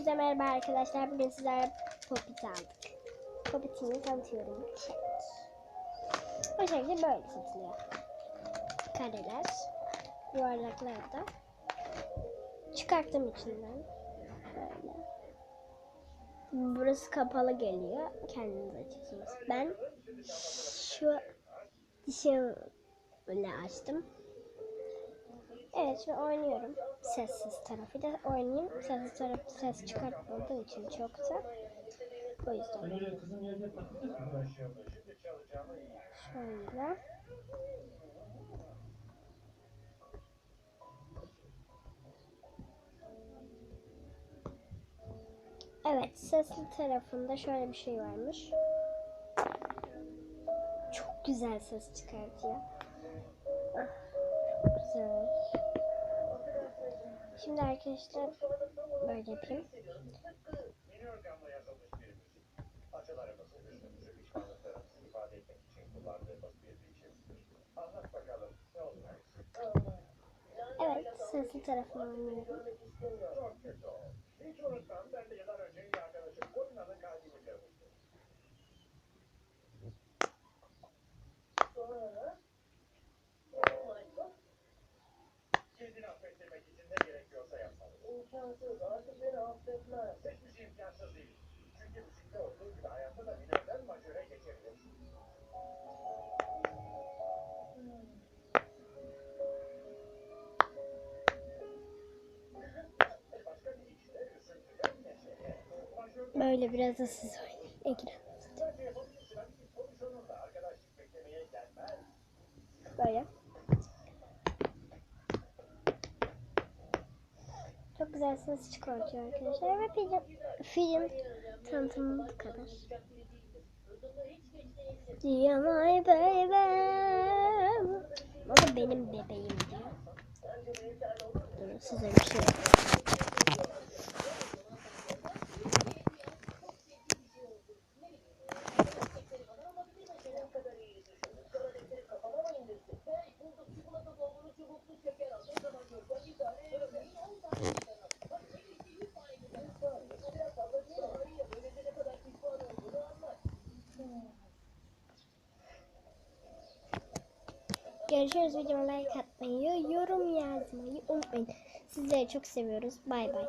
Hepinize merhaba arkadaşlar. Bugün sizlerle popit aldık. Popitini tanıtıyorum. Çek. Bu şekilde böyle satılıyor. Kareler. Yuvarlaklar da. Çıkarttım içinden. Böyle. Burası kapalı geliyor. Kendiniz açıyorsunuz. Ben şu dişimle açtım. Evet şimdi oynuyorum. Sessiz tarafı da oynayayım. Sessiz tarafı ses çıkartmadığı için çok da. O yüzden. Şöyle. Evet sesli tarafında şöyle bir şey varmış. Çok güzel ses çıkartıyor. Ah, çok güzel. Şimdi arkadaşlar böyle yapayım. Yeni organla yazılmış bir Böyle biraz da siz oynayın. Bence güzel ses çıkartıyor arkadaşlar ve film, film tanıtımı bu kadar. My baby. O da benim bebeğim diyor. Durun size bir şey Görüşürüz videoma like atmayı, yorum yazmayı unutmayın. Sizleri çok seviyoruz. Bay bay.